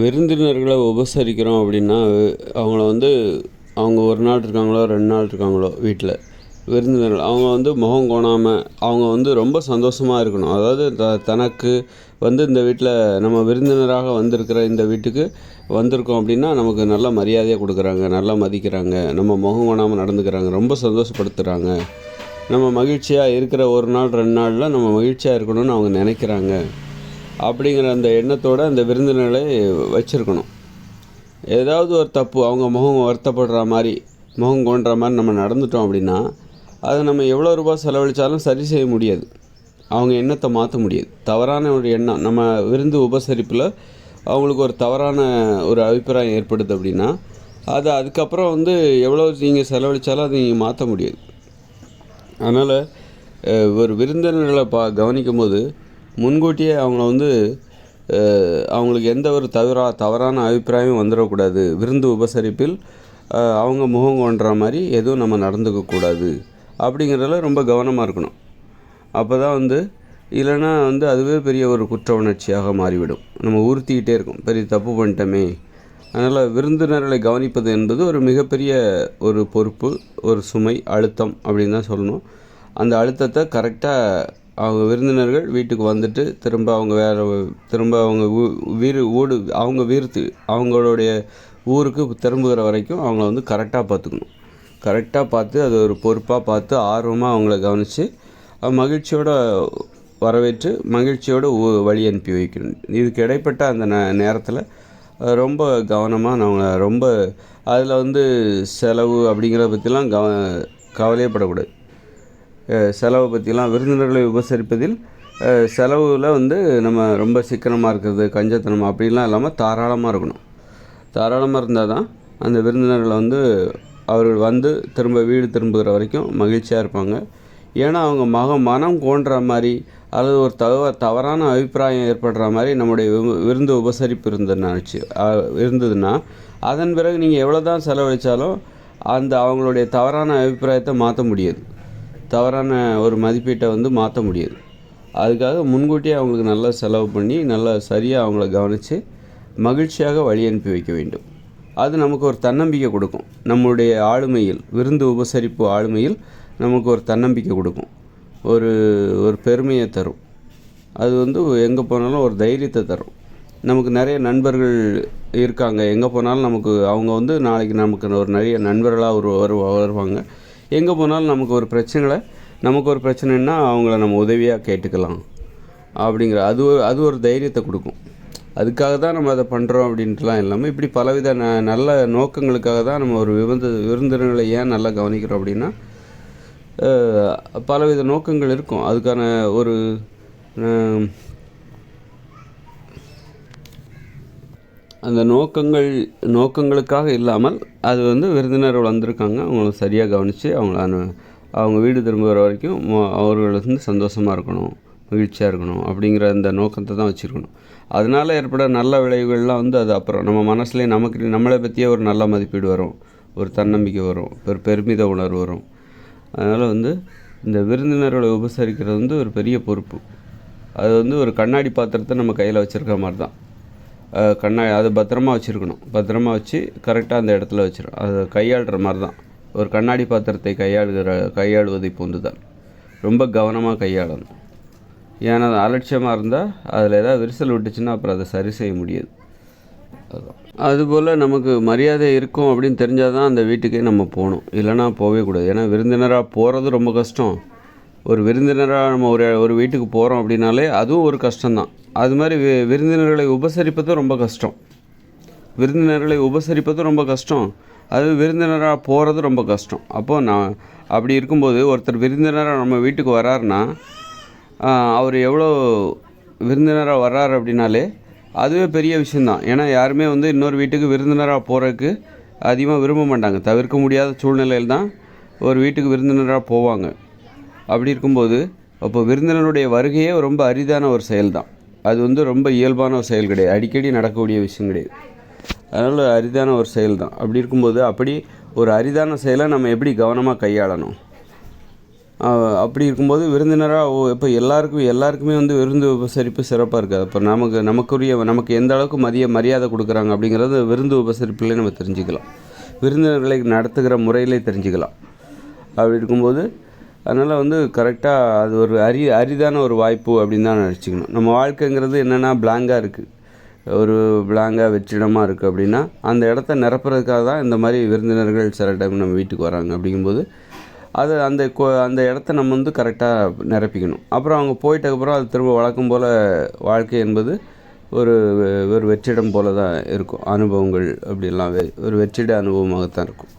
விருந்தினர்களை உபசரிக்கிறோம் அப்படின்னா அவங்கள வந்து அவங்க ஒரு நாள் இருக்காங்களோ ரெண்டு நாள் இருக்காங்களோ வீட்டில் விருந்தினர்கள் அவங்க வந்து முகம் கோணாமல் அவங்க வந்து ரொம்ப சந்தோஷமாக இருக்கணும். அதாவது த தனக்கு வந்து இந்த வீட்டில் நம்ம விருந்தினராக வந்திருக்கிற இந்த வீட்டுக்கு வந்திருக்கோம் அப்படின்னா நமக்கு நல்ல மரியாதையாக கொடுக்குறாங்க நல்லா மதிக்கிறாங்க நம்ம முகம் கோணாமல் நடந்துக்கிறாங்க ரொம்ப சந்தோஷப்படுத்துகிறாங்க நம்ம மகிழ்ச்சியாக இருக்கிற ஒரு நாள் ரெண்டு நாளில் நம்ம மகிழ்ச்சியாக இருக்கணும்னு அவங்க நினைக்கிறாங்க. அப்படிங்கிற அந்த எண்ணத்தோடு அந்த விருந்தினர்களை வச்சுருக்கணும். ஏதாவது ஒரு தப்பு அவங்க முகம் வருத்தப்படுற மாதிரி முகம் கொன்ற மாதிரி நம்ம நடந்துட்டோம் அப்படின்னா அதை நம்ம எவ்வளோ ரூபாய் செலவழித்தாலும் சரி செய்ய முடியாது. அவங்க எண்ணத்தை மாற்ற முடியாது. தவறான ஒரு எண்ணம். நம்ம விருந்து உபசரிப்பில் அவங்களுக்கு ஒரு தவறான ஒரு அபிப்பிராயம் ஏற்படுது அப்படின்னா அது அதுக்கப்புறம் வந்து எவ்வளோ நீங்கள் செலவழித்தாலும் அதை நீங்கள் மாற்ற முடியாது. அதனால் ஒரு விருந்தினர்களை பா கவனிக்கும் போது முன்கூட்டியே அவங்கள வந்து அவங்களுக்கு எந்த ஒரு தவறா தவறான அபிப்பிராயமும் வந்துடக்கூடாது. விருந்து உபசரிப்பில் அவங்க முகம் கொன்ற மாதிரி எதுவும் நம்ம நடந்துக்கக்கூடாது அப்படிங்கிறதுல ரொம்ப கவனமாக இருக்கணும். அப்போ தான் வந்து இல்லைன்னா வந்து அதுவே பெரிய ஒரு குற்ற உணர்ச்சியாக மாறிவிடும். நம்ம உறுத்திக்கிட்டே இருக்கும். பெரிய தப்பு பண்ணிட்டோமே. அதனால் விருந்தினர்களை கவனிப்பது என்பது ஒரு மிகப்பெரிய ஒரு பொறுப்பு ஒரு சுமை அழுத்தம் அப்படின்னு தான் சொல்லணும். அந்த அழுத்தத்தை கரெக்டாக அவங்க விருந்தினர்கள் வீட்டுக்கு வந்துட்டு திரும்ப அவங்க வேறு திரும்ப அவங்க வீடு ஊடு அவங்க வீர்த்து அவங்களுடைய ஊருக்கு திரும்புகிற வரைக்கும் அவங்கள வந்து கரெக்டாக பார்த்துக்கணும். கரெக்டாக பார்த்து அது ஒரு பொறுப்பாக பார்த்து ஆர்வமாக அவங்கள கவனித்து மகிழ்ச்சியோடு வரவேற்று மகிழ்ச்சியோடு வழி அனுப்பி வைக்கணும். இதுக்கு இடைப்பட்ட அந்த நே நேரத்தில் ரொம்ப கவனமாக நான் ரொம்ப அதில் வந்து செலவு அப்படிங்கிறத பற்றிலாம் கவ கவலையப்படக்கூடாது. செலவை பற்றிலாம் விருந்தினர்களை உபசரிப்பதில் செலவில் வந்து நம்ம ரொம்ப சிக்கனமாக இருக்கிறது கஞ்சத்தனம் அப்படிலாம் இல்லாமல் தாராளமாக இருக்கணும். தாராளமாக இருந்தால் தான் அந்த விருந்தினர்களை வந்து அவர்கள் வந்து திரும்ப வீடு திரும்புகிற வரைக்கும் மகிழ்ச்சியாக இருப்பாங்க. ஏன்னா அவங்க மக மனம் கோன்ற மாதிரி அல்லது ஒரு தவ தவறான அபிப்பிராயம் ஏற்படுற மாதிரி நம்முடைய விருந்து உபசரிப்பு இருந்துச்சு இருந்ததுன்னா அதன் பிறகு நீங்கள் எவ்வளோ தான் செலவழித்தாலும் அந்த அவங்களுடைய தவறான அபிப்பிராயத்தை மாற்ற முடியாது. தவறான ஒரு மதிப்பீட்டை வந்து மாற்ற முடியாது. அதுக்காக முன்கூட்டியே அவங்களுக்கு நல்லா செலவு பண்ணி நல்லா சரியாக அவங்கள கவனித்து மகிழ்ச்சியாக வழி அனுப்பி வைக்க வேண்டும். அது நமக்கு ஒரு தன்னம்பிக்கை கொடுக்கும். நம்முடைய ஆளுமையில் விருந்து உபசரிப்பு ஆளுமையில் நமக்கு ஒரு தன்னம்பிக்கை கொடுக்கும். ஒரு ஒரு பெருமையை தரும். அது வந்து எங்கே போனாலும் ஒரு தைரியத்தை தரும். நமக்கு நிறைய நண்பர்கள் இருக்காங்க. எங்கே போனாலும் நமக்கு அவங்க வந்து நாளைக்கு நமக்கு ஒரு நிறைய நண்பர்களாக ஒரு வருவாங்க. எங்கே போனாலும் நமக்கு ஒரு பிரச்சனைகளை நமக்கு ஒரு பிரச்சனைன்னா அவங்கள நம்ம உதவியாக கேட்டுக்கலாம். அப்படிங்கிற அது ஒரு அது ஒரு தைரியத்தை கொடுக்கும். அதுக்காக தான் நம்ம அதை பண்ணுறோம் அப்படின்ட்டுலாம் இல்லாமல் இப்படி பலவித ந நல்ல நோக்கங்களுக்காக தான் நம்ம ஒரு விருந்து விருந்தினர்களை ஏன் நல்லா கவனிக்கிறோம் அப்படின்னா பலவித நோக்கங்கள் இருக்கும். அதுக்கான ஒரு அந்த நோக்கங்கள் நோக்கங்களுக்காக இல்லாமல் அது வந்து விருந்தினர்கள் வந்திருக்காங்க. அவங்கள சரியாக கவனித்து அவங்கள அனு- அவங்க வீடு திரும்புகிற வரைக்கும் அவர்கள் வந்து சந்தோஷமாக இருக்கணும் மகிழ்ச்சியாக இருக்கணும் அப்படிங்கிற அந்த நோக்கத்தை தான் வச்சுருக்கணும். அதனால் ஏற்பட நல்ல விளைவுகள்லாம் வந்து அது அப்புறம் நம்ம மனசுலேயே நமக்கு நம்மளை பற்றியே ஒரு நல்ல மதிப்பீடு வரும் ஒரு தன்னம்பிக்கை வரும் ஒரு பெருமித உணர்வு வரும். அதனால் வந்து இந்த விருந்தினர்களை உபசரிக்கிறது வந்து ஒரு பெரிய பொறுப்பு. அது வந்து ஒரு கண்ணாடி பாத்திரத்தை நம்ம கையில் வச்சுருக்க மாதிரி தான். கண்ணா அதை பத்திரமா வச்சுருக்கணும். பத்திரமா வச்சு கரெக்டாக அந்த இடத்துல வச்சிடும் அதை கையாளுற மாதிரி தான் ஒரு கண்ணாடி பாத்திரத்தை கையாளுகிற கையாளுவதை போன்று தான் ரொம்ப கவனமாக கையாளணும். ஏன்னா அது அலட்சியமாக இருந்தால் அதில் ஏதாவது விரிசல் விட்டுச்சுன்னா அப்புறம் அதை சரி செய்ய முடியாது. அதுதான் அதுபோல் நமக்கு மரியாதை இருக்கும் அப்படின்னு தெரிஞ்சால் தான் அந்த வீட்டுக்கே நம்ம போகணும். இல்லைன்னா போகவே கூடாது. ஏன்னா விருந்தினராக போகிறது ரொம்ப கஷ்டம். ஒரு விருந்தினராக நம்ம ஒரு ஒரு வீட்டுக்கு போகிறோம் அப்படின்னாலே அதுவும் ஒரு கஷ்டம்தான். அது மாதிரி வி- விருந்தினர்களை உபசரிப்பதும் ரொம்ப கஷ்டம். விருந்தினர்களை உபசரிப்பதும் ரொம்ப கஷ்டம். அது விருந்தினராக போகிறது ரொம்ப கஷ்டம். அப்போது நான் அப்படி இருக்கும்போது ஒருத்தர் விருந்தினராக நம்ம வீட்டுக்கு வராருன்னா அவர் எவ்வளோ விருந்தினராக வர்றாரு அப்படின்னாலே அதுவே பெரிய விஷயந்தான் ஏன்னா யாருமே வந்து இன்னொரு வீட்டுக்கு விருந்தினராக போகிறதுக்கு அதிகமாக விரும்ப மாட்டாங்க. தவிர்க்க முடியாத சூழ்நிலையில் தான் ஒரு வீட்டுக்கு விருந்தினராக போவாங்க. அப்படி இருக்கும்போது அப்போ விருந்தினருடைய வருகையே ரொம்ப அரிதான ஒரு செயல் தான் அது வந்து ரொம்ப இயல்பான ஒரு செயல் கிடையாது. அடிக்கடி நடக்கக்கூடிய விஷயம் கிடையாது. அதனால் அரிதான ஒரு செயல் தான் அப்படி இருக்கும்போது அப்படி ஒரு அரிதான செயலை நம்ம எப்படி கவனமாக கையாளணும்? அப்படி இருக்கும்போது விருந்தினராக ஓ இப்போ எல்லாருக்கும் எல்லாருக்குமே வந்து விருந்து உபசரிப்பு சிறப்பாக இருக்காது. அப்போ நமக்கு நமக்குரிய நமக்கு எந்த அளவுக்கு மதிய மரியாதை கொடுக்குறாங்க அப்படிங்கிறது விருந்து உபசரிப்புலேயே நம்ம தெரிஞ்சுக்கலாம். விருந்தினர்களை நடத்துகிற முறையிலே தெரிஞ்சுக்கலாம். அப்படி இருக்கும்போது அதனால் வந்து கரெக்டாக அது ஒரு அரி அரிதான ஒரு வாய்ப்பு அப்படின்னு தான் நினச்சிக்கணும். நம்ம வாழ்க்கைங்கிறது என்னென்னா பிளாங்காக இருக்குது ஒரு பிளாங்காக வெற்றிடமாக இருக்குது அப்படின்னா அந்த இடத்த நிரப்புறதுக்காக தான் இந்த மாதிரி விருந்தினர்கள் சில டைம் நம்ம வீட்டுக்கு வராங்க அப்படிங்கும்போது அது அந்த கோ அந்த இடத்த நம்ம வந்து கரெக்டாக நிரப்பிக்கணும். அப்புறம் அவங்க போயிட்டக்கப்புறம் அது திரும்ப வழக்கம் போல் வாழ்க்கை என்பது ஒரு ஒரு வெற்றிடம் போல தான் இருக்கும். அனுபவங்கள் அப்படிலாம் ஒரு வெற்றிட அனுபவமாகத்தான் இருக்கும்.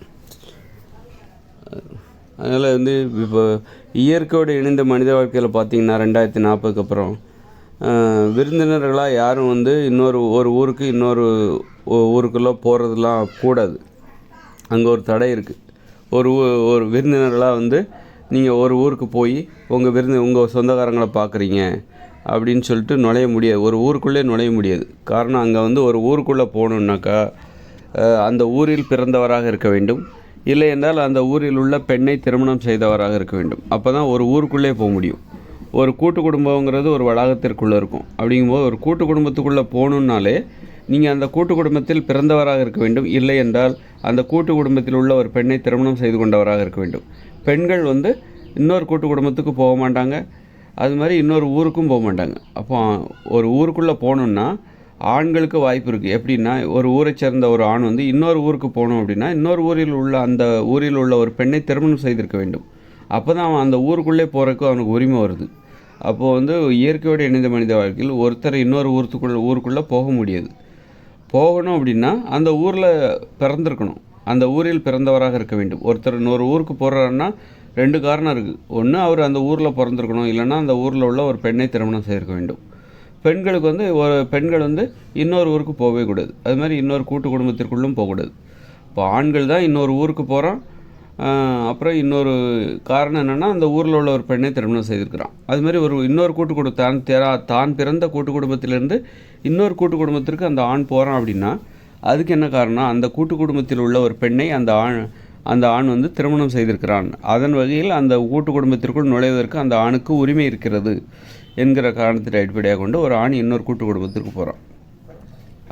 அதனால் வந்து இப்போ இயற்கையோடு இணைந்த மனித வாழ்க்கையில் பார்த்திங்கன்னா ரெண்டாயிரத்தி நாற்பதுக்கு அப்புறம் விருந்தினர்களாக யாரும் வந்து இன்னொரு ஒரு ஊருக்கு இன்னொரு ஊருக்குள்ளே போகிறதுலாம் கூடாது. அங்கே ஒரு தடை இருக்குது ஒரு ஒரு விருந்தினர்களாக வந்து நீங்கள் ஒரு ஊருக்கு போய் உங்கள் விருந்து உங்கள் சொந்தக்காரங்களை பார்க்குறீங்க அப்படின்னு சொல்லிட்டு நுழைய முடியாது. ஒரு ஊருக்குள்ளே நுழைய முடியாது. காரணம் அங்கே வந்து ஒரு ஊருக்குள்ளே போகணுன்னாக்கா அந்த ஊரில் பிறந்தவராக இருக்க வேண்டும். இல்லை என்றால் அந்த ஊரில் உள்ள பெண்ணை திருமணம் செய்தவராக இருக்க வேண்டும். அப்போ தான் ஒரு ஊருக்குள்ளே போக முடியும். ஒரு கூட்டு குடும்பங்கிறது ஒரு வளாகத்திற்குள்ளே இருக்கும். அப்படிங்கும்போது ஒரு கூட்டு குடும்பத்துக்குள்ளே போகணுன்னாலே நீங்கள் அந்த கூட்டு குடும்பத்தில் பிறந்தவராக இருக்க வேண்டும். இல்லை என்றால் அந்த கூட்டு குடும்பத்தில் உள்ள ஒரு பெண்ணை திருமணம் செய்து கொண்டவராக இருக்க வேண்டும். பெண்கள் வந்து இன்னொரு கூட்டு குடும்பத்துக்கு போக மாட்டாங்க. அது மாதிரி இன்னொரு ஊருக்கும் போக மாட்டாங்க. அப்போ ஒரு ஊருக்குள்ளே போகணுன்னா ஆண்களுக்கு வாய்ப்பு இருக்குது எப்படின்னா ஒரு ஊரை சேர்ந்த ஒரு ஆண் வந்து இன்னொரு ஊருக்கு போகணும் அப்படின்னா இன்னொரு ஊரில் உள்ள அந்த ஊரில் உள்ள ஒரு பெண்ணை திருமணம் செய்திருக்க வேண்டும். அப்போ தான் அவன் அந்த ஊருக்குள்ளே போகிறதுக்கு அவனுக்கு உரிமை வருது. அப்போது வந்து இயற்கையோடு இணைந்த மனித வாழ்க்கையில் ஒருத்தர் இன்னொரு ஊருத்துக்குள்ளே ஊருக்குள்ளே போக முடியாது. போகணும் அப்படின்னா அந்த ஊரில் பிறந்திருக்கணும். அந்த ஊரில் பிறந்தவராக இருக்க வேண்டும். ஒருத்தர் இன்னொரு ஊருக்கு போகிறாருன்னா ரெண்டு காரணம் இருக்குது ஒன்று அவர் அந்த ஊரில் பிறந்திருக்கணும். இல்லைன்னா அந்த ஊரில் உள்ள ஒரு பெண்ணை திருமணம் செய்திருக்க வேண்டும். பெண்களுக்கு வந்து ஒரு பெண்கள் வந்து இன்னொரு ஊருக்கு போகவே கூடாது. அது மாதிரி இன்னொரு கூட்டு குடும்பத்திற்குள்ளும் போகக்கூடாது இப்போ ஆண்கள் தான் இன்னொரு ஊருக்கு போகிறான் அப்புறம் இன்னொரு காரணம் என்னென்னா அந்த ஊரில் உள்ள ஒரு பெண்ணை திருமணம் செய்திருக்கிறான். அது மாதிரி ஒரு இன்னொரு கூட்டு குடும்ப தான் தெரா தான் பிறந்த கூட்டு குடும்பத்திலேருந்து இன்னொரு கூட்டு குடும்பத்திற்கு அந்த ஆண் போகிறான் அப்படின்னா அதுக்கு என்ன காரணம் அந்த கூட்டு குடும்பத்தில் உள்ள ஒரு பெண்ணை அந்த ஆண் அந்த ஆண் வந்து திருமணம் செய்திருக்கிறான். அதன் வகையில் அந்த கூட்டு குடும்பத்திற்குள் நுழைவதற்கு அந்த ஆணுக்கு உரிமை இருக்கிறது. என்கிற காரணத்தை அடிப்படையாக கொண்டு ஒரு ஆண் இன்னொரு கூட்டு குடும்பத்திற்கு போகிறான்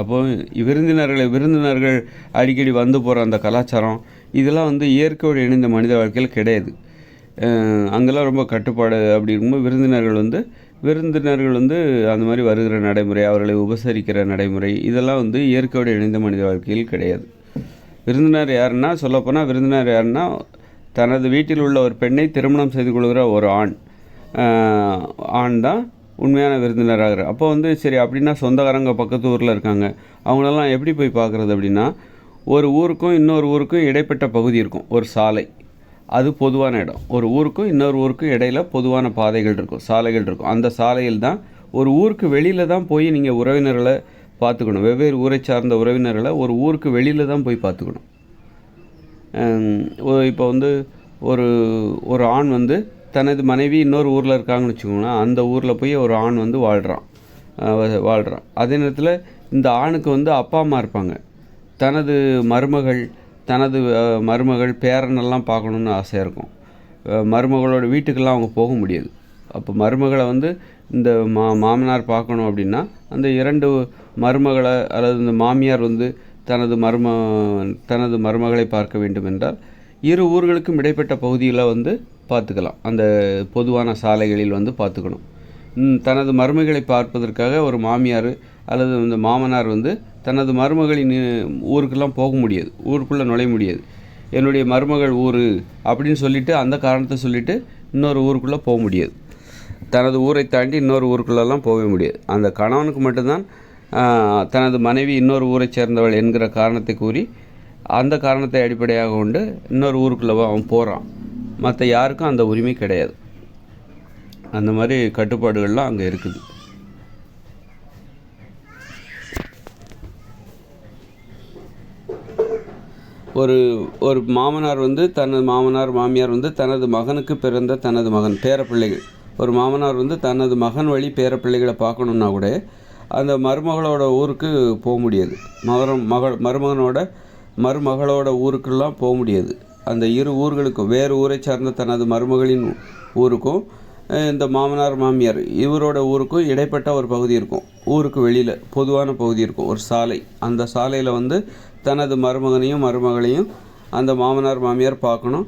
அப்போது விருந்தினர்களை விருந்தினர்கள் அடிக்கடி வந்து போகிற அந்த கலாச்சாரம் இதெல்லாம் வந்து இயற்கையோடு இணைந்த மனித வாழ்க்கையில் கிடையாது. அங்கெல்லாம் ரொம்ப கட்டுப்பாடு அப்படி இருக்கும்போது விருந்தினர்கள் வந்து விருந்தினர்கள் வந்து அந்த மாதிரி வருகிற நடைமுறை அவர்களை உபசரிக்கிற நடைமுறை இதெல்லாம் வந்து இயற்கையோடு இணைந்த மனித வாழ்க்கையில் கிடையாது. விருந்தினர் யாருன்னா சொல்லப்போனால் விருந்தினர் யாருன்னா தனது வீட்டில் உள்ள ஒரு பெண்ணை திருமணம் செய்து கொள்கிற ஒரு ஆண். ஆண் தான் உண்மையான விருந்தினராகிறார். அப்போ வந்து சரி அப்படின்னா சொந்தக்காரங்க பக்கத்து ஊரில் இருக்காங்க. அவங்களெல்லாம் எப்படி போய் பார்க்குறது அப்படின்னா ஒரு ஊருக்கும் இன்னொரு ஊருக்கும் இடைப்பட்ட பகுதி இருக்கும் ஒரு சாலை. அது பொதுவான இடம். ஒரு ஊருக்கும் இன்னொரு ஊருக்கும் இடையில பொதுவான பாதைகள் இருக்கும் சாலைகள் இருக்கும். அந்த சாலையில் தான் ஒரு ஊருக்கு வெளியில் தான் போய் நீங்கள் உறவினர்களை பார்த்துக்கணும். வெவ்வேறு ஊரை சார்ந்த உறவினர்களை ஒரு ஊருக்கு வெளியில் தான் போய் பார்த்துக்கணும். இப்போ வந்து ஒரு ஒரு ஆண் வந்து தனது மனைவி இன்னொரு ஊரில் இருக்காங்கன்னு வச்சுக்கோங்களேன் அந்த ஊரில் போய் ஒரு ஆண் வந்து வாழ்கிறான் வாழ்கிறான் அதே நேரத்தில் இந்த ஆணுக்கு வந்து அப்பா அம்மா இருப்பாங்க. தனது மருமகள் தனது மருமகள் பேரனெல்லாம் பார்க்கணுன்னு ஆசையாக இருக்கும். மருமகளோட வீட்டுக்கெல்லாம் அவங்க போக முடியாது. அப்போ மருமகளை வந்து இந்த மா மாமனார் பார்க்கணும் அப்படின்னா அந்த இரண்டு மருமகளை அல்லது இந்த மாமியார் வந்து தனது மரும தனது மருமகளை பார்க்க வேண்டும் என்றால் இரு ஊர்களுக்கும் இடைப்பட்ட பகுதியில் வந்து பார்த்துக்கலாம். அந்த பொதுவான சாலைகளில் வந்து பார்த்துக்கணும். தனது மருமகளை பார்ப்பதற்காக ஒரு மாமியார் அல்லது இந்த மாமனார் வந்து தனது மருமகளின் ஊருக்கெல்லாம் போக முடியாது. ஊருக்குள்ளே நுழைய முடியாது. என்னுடைய மருமகள் ஊர் அப்படின்னு சொல்லிவிட்டு அந்த காரணத்தை சொல்லிவிட்டு இன்னொரு ஊருக்குள்ளே போக முடியாது. தனது ஊரை தாண்டி இன்னொரு ஊருக்குள்ளெல்லாம் போக முடியாது. அந்த கணவனுக்கு மட்டும்தான் தனது மனைவி இன்னொரு ஊரை சேர்ந்தவள் என்கிற காரணத்தை கூறி அந்த காரணத்தை அடிப்படையாக கொண்டு இன்னொரு ஊருக்குள்ளே அவன் போகிறான். மற்ற யாருக்கும் அந்த உரிமை கிடையாது. அந்த மாதிரி கட்டுப்பாடுகள்லாம் அங்கே இருக்குது. ஒரு ஒரு மாமனார் வந்து தனது மாமனார் மாமியார் வந்து தனது மகனுக்கு பிறந்த தனது மகன் பேரப்பிள்ளைகள். ஒரு மாமனார் வந்து தனது மகன் வழி பேரப்பிள்ளைகளை பார்க்கணுன்னா கூட அந்த மருமகளோட ஊருக்கு போக முடியாது. மகரம் மகள் மருமகனோட மருமகளோட ஊருக்கெல்லாம் போக முடியாது. அந்த இரு ஊர்களுக்கும் வேறு ஊரை சார்ந்த தனது மருமகளின் ஊருக்கும் இந்த மாமனார் மாமியார் இவரோட ஊருக்கும் இடைப்பட்ட ஒரு பகுதி இருக்கும். ஊருக்கு வெளியில் பொதுவான பகுதி இருக்கும் ஒரு சாலை. அந்த சாலையில் வந்து தனது மருமகனையும் மருமகளையும் அந்த மாமனார் மாமியார் பார்க்கணும்.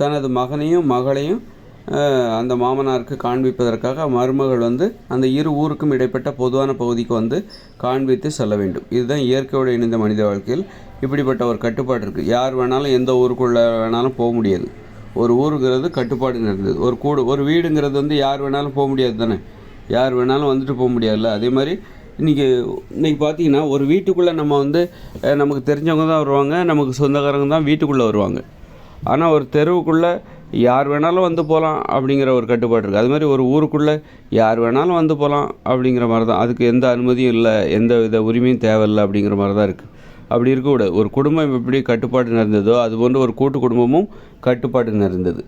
தனது மகனையும் மகளையும் அந்த மாமனாருக்கு காண்பிப்பதற்காக மருமகள் வந்து அந்த இரு ஊருக்கும் இடைப்பட்ட பொதுவான பகுதிக்கு வந்து காண்பித்து செல்ல வேண்டும். இதுதான் இயற்கையோடு இணைந்த மனித வாழ்க்கையில் இப்படிப்பட்ட ஒரு கட்டுப்பாடு இருக்குது யார் வேணாலும் எந்த ஊருக்குள்ளே வேணாலும் போக முடியாது. ஒரு ஊருங்கிறது கட்டுப்பாடு நிறைந்தது. ஒரு கூடு ஒரு வீடுங்கிறது வந்து யார் வேணாலும் போக முடியாது தானே. யார் வேணாலும் வந்துட்டு போக முடியாதுல்ல. அதே மாதிரி இன்றைக்கி இன்றைக்கி பார்த்தீங்கன்னா ஒரு வீட்டுக்குள்ளே நம்ம வந்து நமக்கு தெரிஞ்சவங்க தான் வருவாங்க. நமக்கு சொந்தக்காரங்க தான் வீட்டுக்குள்ளே வருவாங்க. ஆனால் ஒரு தெருவுக்குள்ளே யார் வேணாலும் வந்து போகலாம் அப்படிங்கிற ஒரு கட்டுப்பாடு இருக்குது அது மாதிரி ஒரு ஊருக்குள்ளே யார் வேணாலும் வந்து போகலாம் அப்படிங்கிற மாதிரி தான். அதுக்கு எந்த அனுமதியும் இல்லை. எந்த வித உரிமையும் தேவையில்லை அப்படிங்கிற மாதிரி தான் இருக்குது அப்படி இருக்கக்கூடாது. ஒரு குடும்பம் எப்படி கட்டுப்பாடு நிறைந்ததோ அதுபோன்று ஒரு கூட்டு குடும்பமும் கட்டுப்பாடு நிறைந்தது.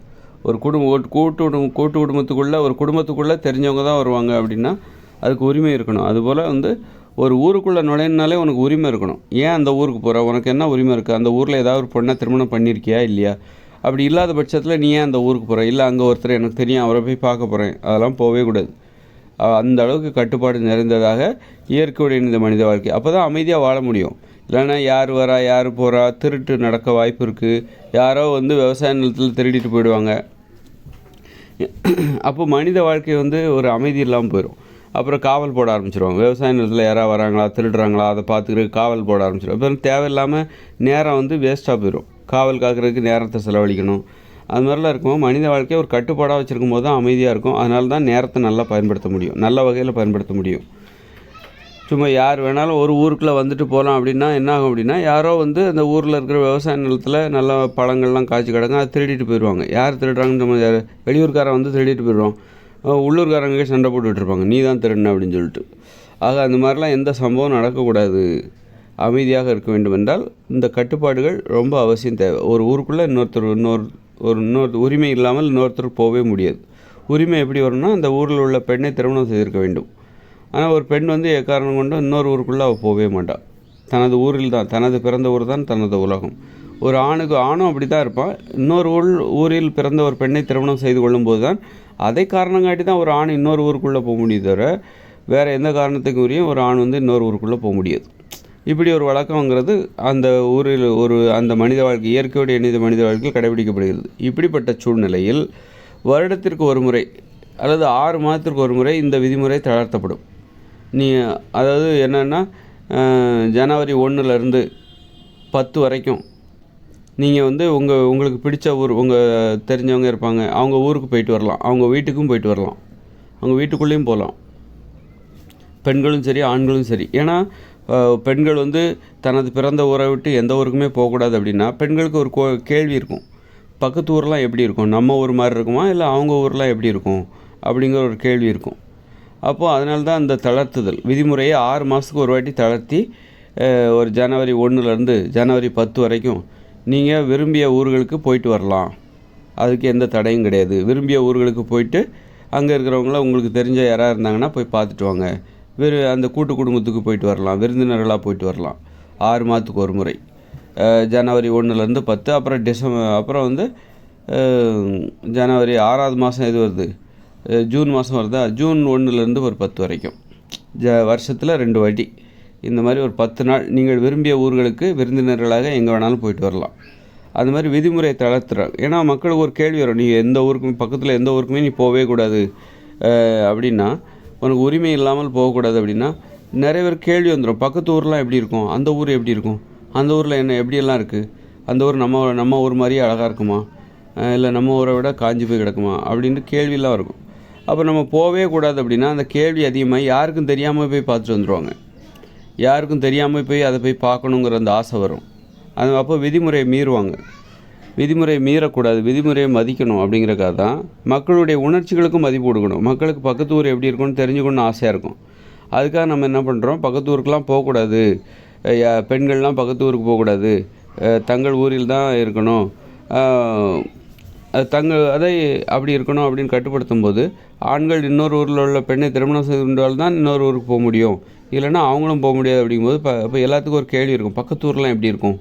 ஒரு குடும்பம் ஒரு கூட்டு குடும்பம் கூட்டு குடும்பத்துக்குள்ளே ஒரு குடும்பத்துக்குள்ளே தெரிஞ்சவங்க தான் வருவாங்க அப்படின்னா அதுக்கு உரிமை இருக்கணும். அதுபோல் வந்து ஒரு ஊருக்குள்ளே நுழையினாலே உனக்கு உரிமை இருக்கணும். ஏன் அந்த ஊருக்கு போகிற உனக்கு என்ன உரிமை இருக்குது அந்த ஊரில் ஏதாவது ஒரு பொண்ணை திருமணம் பண்ணியிருக்கியா இல்லையா? அப்படி இல்லாத பட்சத்தில் நீ ஏன் அந்த ஊருக்கு போகிற இல்லை அங்கே ஒருத்தர் எனக்கு தெரியும் அவரை போய் பார்க்க போகிறேன் அதெல்லாம் போகவே கூடாது. அந்த அளவுக்கு கட்டுப்பாடு நிறைந்ததாக இயற்கையுடைய இந்த மனித வாழ்க்கை. அப்போ தான் அமைதியாக வாழ முடியும். இல்லைன்னா யார் வரா யார் போகிறா திருட்டு நடக்க வாய்ப்பு இருக்குது யாரோ வந்து விவசாய நிலத்தில் திருடிட்டு போயிடுவாங்க. அப்போ மனித வாழ்க்கை வந்து ஒரு அமைதி இல்லாமல் போயிடும் அப்புறம் காவல் போட ஆரம்பிச்சிருவாங்க. விவசாய நிலத்தில் யாராவது வராங்களா திருடுறாங்களா அதை பார்த்துக்கிற காவல் போட ஆரம்பிச்சிடும் அப்புறம் தேவையில்லாமல் நேரம் வந்து வேஸ்ட்டாக போயிடும் காவல் காக்கிறதுக்கு நேரத்தை செலவழிக்கணும். அது மாதிரிலாம் இருக்கும்போது மனித வாழ்க்கையை ஒரு கட்டுப்பாடாக வச்சுருக்கும் போது தான் அமைதியாக இருக்கும். அதனால தான் நேரத்தை நல்லா பயன்படுத்த முடியும். நல்ல வகையில் பயன்படுத்த முடியும். சும்மா யார் வேணாலும் ஒரு ஊருக்குள்ளே வந்துட்டு போகலாம் அப்படின்னா என்ன ஆகும் அப்படின்னா யாரோ வந்து அந்த ஊரில் இருக்கிற விவசாய நிலத்தில் நல்ல பழங்கள்லாம் காய்ச்சி கிடக்கும் அதை திருடிட்டு போயிடுவாங்க யார் திருடுறாங்கன்னு நம்ம யார்? வெளியூர்காரன் வந்து திருடிட்டு போயிடுவான் அஹ் உள்ளூர்காரங்க சண்டை போட்டுட்டு இருப்பாங்க. நீ தான் திருடின அப்படின்னு சொல்லிட்டு. ஆக அந்த மாதிரிலாம் எந்த சம்பவம் நடக்கக்கூடாது. அமைதியாக இருக்க வேண்டும் என்றால் இந்த கட்டுப்பாடுகள் ரொம்ப அவசியம் தேவை. ஒரு ஊருக்குள்ளே இன்னொருத்தர் இன்னொரு ஒரு இன்னொரு உரிமை இல்லாமல் இன்னொருத்தர் போகவே முடியாது. உரிமை எப்படி வரும்னா அந்த ஊரில் உள்ள பெண்ணை திருமணம் செய்திருக்க வேண்டும். ஆனால் ஒரு பெண் வந்து எக்காரணம் கொண்டு இன்னொரு ஊருக்குள்ளே அவள் போகவே மாட்டாள் தனது ஊரில் தான் தனது பிறந்த ஊர் தான் தனது உலகம். ஒரு ஆணுக்கு ஆணும் அப்படி தான் இருப்பான் இன்னொரு ஊர் ஊரில் பிறந்த ஒரு பெண்ணை திருமணம் செய்து கொள்ளும்போது தான் அதை காரணம் காட்டி தான் ஒரு ஆண் இன்னொரு ஊருக்குள்ளே போக முடியுது தவிர வேறு எந்த காரணத்துக்கு உரியும் ஒரு ஆண் வந்து இன்னொரு ஊருக்குள்ளே போக முடியாது. இப்படி ஒரு வழக்கங்கிறது அந்த ஊரில் ஒரு அந்த மனித வாழ்க்கை இயற்கையோடு இணைந்த மனித வாழ்க்கையில் கடைபிடிக்கப்படுகிறது. இப்படிப்பட்ட சூழ்நிலையில் வருடத்திற்கு ஒரு முறை அல்லது ஆறு மாதத்திற்கு ஒரு முறை இந்த விதிமுறை தளர்த்தப்படும். நீ அதாவது என்னென்னா ஜனவரி ஒன்றுலேருந்து பத்து வரைக்கும் நீங்கள் வந்து உங்கள் உங்களுக்கு பிடிச்ச ஊர் உங்கள் தெரிஞ்சவங்க இருப்பாங்க. அவங்க ஊருக்கு போயிட்டு வரலாம். அவங்க வீட்டுக்கும் போயிட்டு வரலாம். அவங்க வீட்டுக்குள்ளேயும் போகலாம். பெண்களும் சரி ஆண்களும் சரி. ஏன்னா பெண்கள் வந்து தனது பிறந்த ஊரை விட்டு எந்த ஊருக்குமே போகக்கூடாது அப்படின்னா பெண்களுக்கு ஒரு கோ- கேள்வி இருக்கும். பக்கத்து ஊர்லாம் எப்படி இருக்கும்? நம்ம ஊர் மாதிரி இருக்குமா? இல்லை அவங்க ஊர்லாம் எப்படி இருக்கும்? அப்படிங்கிற ஒரு கேள்வி இருக்கும். அப்போது அதனால தான் அந்த தளர்த்துதல். விதிமுறையை ஆறு மாதத்துக்கு ஒரு வாட்டி தளர்த்தி ஒரு ஜனவரி ஒன்றுலேருந்து ஜனவரி பத்து வரைக்கும் நீங்கள் விரும்பிய ஊர்களுக்கு போயிட்டு வரலாம். அதுக்கு எந்த தடையும் கிடையாது. விரும்பிய ஊர்களுக்கு போயிட்டு அங்கே இருக்கிறவங்கள உங்களுக்கு தெரிஞ்ச யாராக இருந்தாங்கன்னா போய் பார்த்துட்டு வாங்க. வெறு அந்த கூட்டு குடும்பத்துக்கு போயிட்டு வரலாம். விருந்தினர்களாக போயிட்டு வரலாம். ஆறு மாதத்துக்கு ஒரு முறை. ஜனவரி ஒன்றுலேருந்து பத்து அப்புறம் டிசம்பர் அப்புறம் வந்து ஜனவரி ஆறாவது மாதம் எது வருது? ஜூன் மாதம் வருதா? ஜூன் ஒன்றுலேருந்து ஒரு பத்து வரைக்கும். ஜ வருஷத்தில் ரெண்டு வாட்டி. இந்த மாதிரி ஒரு பத்து நாள் நீங்கள் விரும்பிய ஊர்களுக்கு விருந்தினர்களாக எங்கே வேணாலும் போயிட்டு வரலாம். அது மாதிரி விதிமுறை தளர்த்துறாங்க ஏன்னா மக்களுக்கு ஒரு கேள்வி வரும் நீ எந்த ஊருக்குமே பக்கத்தில் எந்த ஊருக்குமே நீ போகவே கூடாது. அப்படின்னா உனக்கு உரிமை இல்லாமல் போகக்கூடாது அப்படின்னா நிறைய பேர் கேள்வி வந்துடும் பக்கத்து ஊர்லாம் எப்படி இருக்கும்? அந்த ஊர் எப்படி இருக்கும்? அந்த ஊரில் என்ன எப்படியெல்லாம் இருக்குது அந்த ஊர் நம்ம நம்ம ஊர் மாதிரியே அழகாக இருக்குமா? இல்லை நம்ம ஊரை விட காஞ்சி போய் கிடக்குமா? அப்படின்ட்டு கேள்வியெல்லாம் இருக்கும் அப்போ நம்ம போகவே கூடாது அப்படின்னா அந்த கேள்வி அதிகமாக யாருக்கும் தெரியாமல் போய் பார்த்துட்டு வந்துடுவாங்க யாருக்கும் தெரியாமல் போய் அதை போய் பார்க்கணுங்கிற அந்த ஆசை வரும். அது அப்போ விதிமுறையை மீறுவாங்க. விதிமுறையை மீறக்கூடாது விதிமுறையை மதிக்கணும் அப்படிங்கிறக்காக தான் மக்களுடைய உணர்ச்சிகளுக்கும் மதிப்பு கொடுக்கணும். மக்களுக்கு பக்கத்து ஊர் எப்படி இருக்கும்னு தெரிஞ்சுக்கணும்னு ஆசையாக இருக்கும். அதுக்காக நம்ம என்ன பண்ணுறோம் பக்கத்து ஊருக்கெலாம் போகக்கூடாது. பெண்கள்லாம் பக்கத்து ஊருக்கு போகக்கூடாது. தங்கள் ஊரில் தான் இருக்கணும். தங்கள் அதை அப்படி இருக்கணும் அப்படின்னு கட்டுப்படுத்தும் போது ஆண்கள் இன்னொரு ஊரில் உள்ள பெண்ணை திருமணம் செய்து கொண்டால் தான் இன்னொரு ஊருக்கு போக முடியும். இல்லைன்னா அவங்களும் போக முடியாது அப்படிங்கும்போது இப்போ இப்போ எல்லாத்துக்கும் ஒரு கேள்வி இருக்கும். பக்கத்து ஊர்லாம் எப்படி இருக்கும்?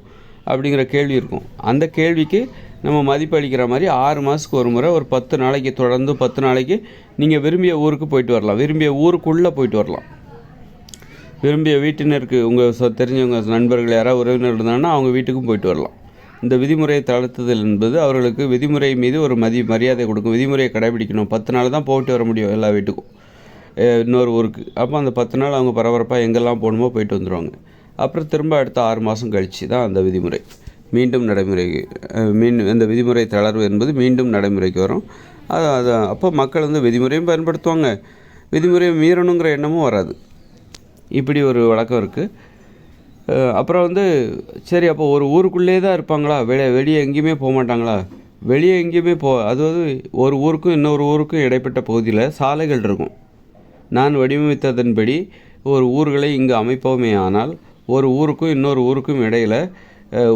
அப்படிங்கிற கேள்வி இருக்கும். அந்த கேள்விக்கு நம்ம மதிப்பளிக்கிற மாதிரி ஆறு மாதத்துக்கு ஒரு முறை ஒரு பத்து நாளைக்கு தொடர்ந்து பத்து நாளைக்கு நீங்கள் விரும்பிய ஊருக்கு போயிட்டு வரலாம். விரும்பிய ஊருக்குள்ளே போயிட்டு வரலாம். விரும்பிய வீட்டினருக்கு உங்கள் தெரிஞ்சவங்க நண்பர்கள் யாராவது உறவினர் இருந்தாங்கன்னா அவங்க வீட்டுக்கும் போயிட்டு வரலாம். இந்த விதிமுறையை தளர்த்துதல் என்பது அவர்களுக்கு விதிமுறை மீது ஒரு மதி மரியாதை கொடுக்கும். விதிமுறையை கடைபிடிக்கணும். பத்து நாள் தான் போயிட்டு வர முடியும் எல்லா வீட்டுக்கும். இன்னொரு ஊருக்கு. அப்போ அந்த பத்து நாள் அவங்க பரபரப்பாக எங்கெல்லாம் போகணுமோ போயிட்டு வந்துடுவாங்க அப்புறம் திரும்ப அடுத்த ஆறு மாதம் கழித்து தான் அந்த விதிமுறை. மீண்டும் நடைமுறைக்கு மீன் இந்த விதிமுறை தளர்வு என்பது மீண்டும் நடைமுறைக்கு வரும். அது அது அப்போ மக்கள் வந்து விதிமுறையும் பயன்படுத்துவாங்க. விதிமுறையை மீறணுங்கிற எண்ணமும் வராது. இப்படி ஒரு வழக்கம் இருக்குது அப்புறம் வந்து சரி அப்போ ஒரு ஊருக்குள்ளே தான் இருப்பாங்களா? வெளியே வெளியே எங்கேயுமே போக மாட்டாங்களா? வெளியே எங்கேயுமே போ அதாவது ஒரு ஊருக்கும் இன்னொரு ஊருக்கும் இடைப்பட்ட பகுதியில் சாலைகள் இருக்கும். நான் வடிவமைத்ததன்படி ஒரு ஊர்களை இங்கு அமைப்போமே ஆனால் ஒரு ஊருக்கும் இன்னொரு ஊருக்கும் இடையில்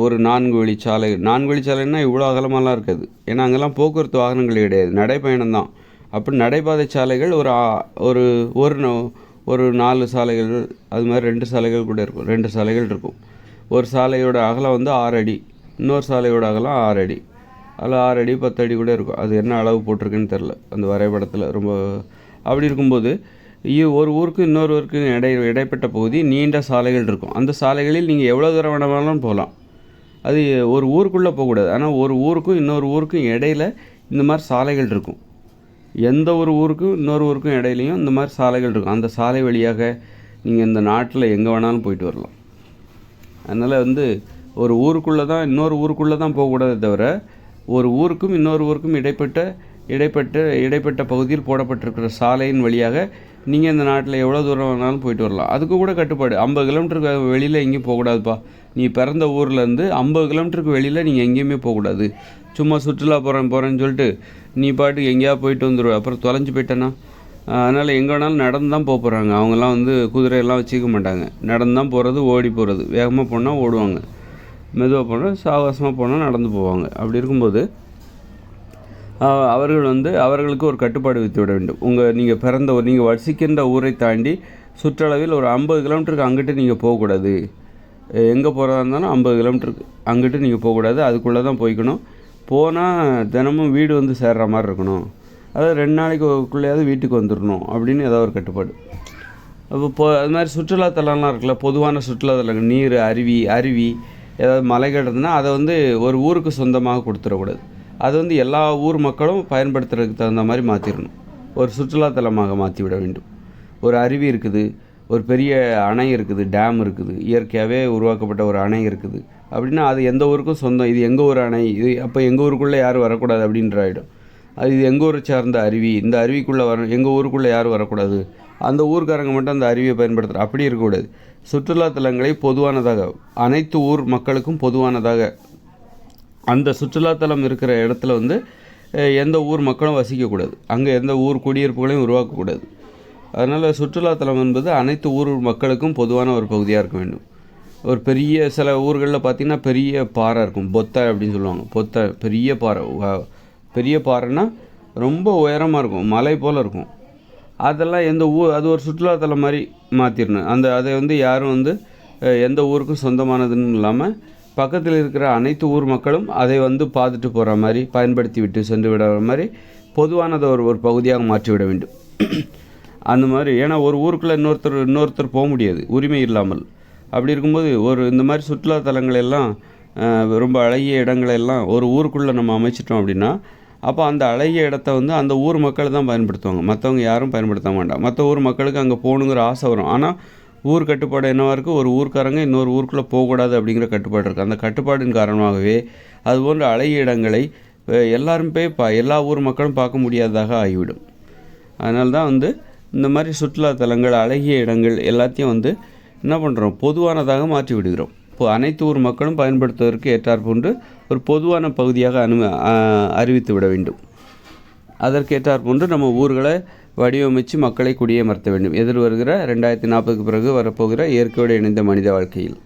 ஒரு நான்கு வழி சாலை. நான்கு வழி சாலைன்னா இவ்வளோ அகலமாலாம் இருக்காது. ஏன்னா அங்கெல்லாம் போக்குவரத்து வாகனங்கள் கிடையாது. நடைப்பயணம் தான் அப்படி நடைபாதை சாலைகள் ஒரு ஒரு ஒரு ஒரு நாலு சாலைகள் அது மாதிரி ரெண்டு சாலைகள் கூட இருக்கும். ரெண்டு சாலைகள் இருக்கும். ஒரு சாலையோட அகலம் வந்து ஆறு அடி இன்னொரு சாலையோட அகலம் ஆறு அடி. அதில் ஆறு அடி பத்து அடி கூட இருக்கும். அது என்ன அளவு போட்டிருக்குன்னு தெரில அந்த வரைபடத்தில். ரொம்ப அப்படி இருக்கும்போது ஒரு ஊருக்கு இன்னொரு ஊருக்கு இடை இடைப்பட்ட பகுதி நீண்ட சாலைகள் இருக்கும். அந்த சாலைகளில் நீங்கள் எவ்வளோ தூரம் வேணாலும் போகலாம். அது ஒரு ஊருக்குள்ளே போகக்கூடாது. ஆனால் ஒரு ஊருக்கும் இன்னொரு ஊருக்கும் இடையில இந்த மாதிரி சாலைகள் இருக்கும். எந்த ஒரு ஊருக்கும் இன்னொரு ஊருக்கும் இடையிலையும் இந்த மாதிரி சாலைகள் இருக்கும். அந்த சாலை வழியாக நீங்கள் இந்த நாட்டில் எங்கே வேணாலும் போயிட்டு வரலாம். அதனால் வந்து ஒரு ஊருக்குள்ளே தான் இன்னொரு ஊருக்குள்ளே தான் போகக்கூடாதே தவிர ஒரு ஊருக்கும் இன்னொரு ஊருக்கும் இடைப்பட்ட இடைப்பட்ட இடைப்பட்ட பகுதியில் போடப்பட்டிருக்கிற சாலையின் வழியாக நீங்கள் இந்த நாட்டில் எவ்வளோ தூரம் வேணாலும் போயிட்டு வரலாம். அதுக்கு கூட கட்டுப்பாடு. ஐம்பது கிலோமீட்டருக்கு வெளியில் எங்கேயும் போகக்கூடாதுப்பா. நீ பிறந்த ஊர்லேருந்து ஐம்பது கிலோமீட்டருக்கு வெளியில் நீங்கள் எங்கேயுமே போகக்கூடாது. சும்மா சுற்றுலா போகிறேன் போகிறேன்னு சொல்லிட்டு நீ பாட்டுக்கு எங்கேயாவது போயிட்டு வந்துடுவ அப்புறம் தொலைஞ்சு போயிட்டேன்னா அதனால் எங்கே வேணாலும் நடந்து தான் போக போகிறாங்க அவங்கெல்லாம் வந்து குதிரையெல்லாம் வச்சுக்க மாட்டாங்க. நடந்து தான் போகிறது ஓடி போகிறது வேகமாக போனால் ஓடுவாங்க. மெதுவாக போனால் சாவகாசமாக போனால் நடந்து போவாங்க. அப்படி இருக்கும்போது அவர்கள் வந்து அவர்களுக்கு ஒரு கட்டுப்பாடு வித்து விட வேண்டும். உங்கள் நீங்கள் பிறந்த ஒரு நீங்கள் வசிக்கின்ற ஊரை தாண்டி சுற்றளவில் ஒரு ஐம்பது கிலோமீட்டருக்கு அங்கிட்டு நீங்கள் போகக்கூடாது. எங்கே போகிறதா இருந்தாலும் ஐம்பது கிலோமீட்டருக்கு அங்கிட்டு நீங்கள் போகக்கூடாது. அதுக்குள்ளே தான் போய்க்கணும். போனால் தினமும் வீடு வந்து சேர்ற மாதிரி இருக்கணும். அதாவது ரெண்டு நாளைக்குள்ளேயாவது வீட்டுக்கு வந்துடணும் அப்படின்னு ஏதாவது ஒரு கட்டுப்பாடு. அப்போ இப்போ அது மாதிரி சுற்றுலாத்தலம்லாம் இருக்குல்ல பொதுவான சுற்றுலாத்தலங்கள் நீர் அருவி அருவி ஏதாவது மலைகள் இருந்ததுன்னா அதை வந்து ஒரு ஊருக்கு சொந்தமாக கொடுத்துடக்கூடாது. அது வந்து எல்லா ஊர் மக்களும் பயன்படுத்துறதுக்கு தகுந்த மாதிரி மாற்றிடணும் ஒரு சுற்றுலாத்தலமாக மாற்றி விட வேண்டும். ஒரு அருவி இருக்குது ஒரு பெரிய அணை இருக்குது டேம் இருக்குது இயற்கையாகவே உருவாக்கப்பட்ட ஒரு அணை இருக்குது. அப்படின்னா அது எந்த ஊருக்கும் சொந்தம். இது எங்கள் ஊர் அணை? இது அப்போ எங்கள் ஊருக்குள்ளே யாரும் வரக்கூடாது அப்படின்ற ஆகிடும் அது இது எங்கள் ஊரை சார்ந்த அருவி. இந்த அருவிக்குள்ளே வர எங்கள் ஊருக்குள்ளே யாரும் வரக்கூடாது. அந்த ஊர்க்காரங்க மட்டும் அந்த அருவியை பயன்படுத்துகிற அப்படி இருக்கக்கூடாது. சுற்றுலாத்தலங்களை பொதுவானதாக அனைத்து ஊர் மக்களுக்கும் பொதுவானதாக அந்த சுற்றுலாத்தலம் இருக்கிற இடத்துல வந்து எந்த ஊர் மக்களும் வசிக்கக்கூடாது. அங்கே எந்த ஊர் குடியிருப்புகளையும் உருவாக்கக்கூடாது. அதனால் சுற்றுலாத்தலம் என்பது அனைத்து ஊர் மக்களுக்கும் பொதுவான ஒரு பகுதியாக இருக்க வேண்டும். ஒரு பெரிய சில ஊர்களில் பார்த்திங்கன்னா பெரிய பாறை இருக்கும். பொத்தை அப்படின்னு சொல்லுவாங்க. பொத்தை பெரிய பாறை. பெரிய பாறைன்னா ரொம்ப உயரமாக இருக்கும். மலை போல் இருக்கும். அதெல்லாம் எந்த ஊர் அது ஒரு சுற்றுலாத்தலம் மாதிரி மாற்றிடணும் அந்த அதை வந்து யாரும் வந்து எந்த ஊருக்கும் சொந்தமானதுன்னு இல்லாமல் பக்கத்தில் இருக்கிற அனைத்து ஊர் மக்களும் அதை வந்து பார்த்துட்டு போகிற மாதிரி பயன்படுத்தி விட்டு சென்று விடுற மாதிரி பொதுவானதை ஒரு ஒரு பகுதியாக மாற்றி விட வேண்டும். அந்த மாதிரி ஏன்னா ஒரு ஊருக்குள்ளே இன்னொருத்தர் இன்னொருத்தர் போக முடியாது. உரிமை இல்லாமல். அப்படி இருக்கும்போது ஒரு இந்த மாதிரி சுற்றுலாத்தலங்கள் எல்லாம் ரொம்ப அழகிய இடங்களை எல்லாம் ஒரு ஊருக்குள்ளே நம்ம அமைச்சிட்டோம் அப்படின்னா அப்போ அந்த அழகிய இடத்த வந்து அந்த ஊர் மக்கள் தான் பயன்படுத்துவாங்க. மற்றவங்க யாரும் பயன்படுத்த மாட்டாங்க. மற்ற ஊர் மக்களுக்கு அங்கே போகணுங்கிற ஆசை வரும். ஆனால் ஊர் கட்டுப்பாடு என்னவாக இருக்குது ஒரு ஊர்க்காரங்க இன்னொரு ஊருக்குள்ளே போகக்கூடாது அப்படிங்கிற கட்டுப்பாடு இருக்குது அந்த கட்டுப்பாடின் காரணமாகவே அது போன்ற அழகிய இடங்களை அஹ், எல்லாரும் போய் பா எல்லா ஊர் மக்களும் பார்க்க முடியாததாக ஆகிவிடும். அதனால தான் வந்து இந்த மாதிரி சுற்றுலாத்தலங்கள் அழகிய இடங்கள் எல்லாத்தையும் வந்து என்ன பண்ணுறோம் பொதுவானதாக மாற்றி விடுகிறோம். இப்போ அனைத்து ஊர் மக்களும் பயன்படுத்துவதற்கு ஏற்றாற்போன்று ஒரு பொதுவான பகுதியாக அனு அறிவித்து விட வேண்டும். அதற்கேற்றாற்போன்று நம்ம ஊர்களை வடிவமைச்சு மக்களை குடியமர்த்த வேண்டும். எதிர் வருகிற ரெண்டாயிரத்தி நாற்பதுக்கு பிறகு வரப்போகிற இயற்கையோடு இணைந்த மனித வாழ்க்கையில்.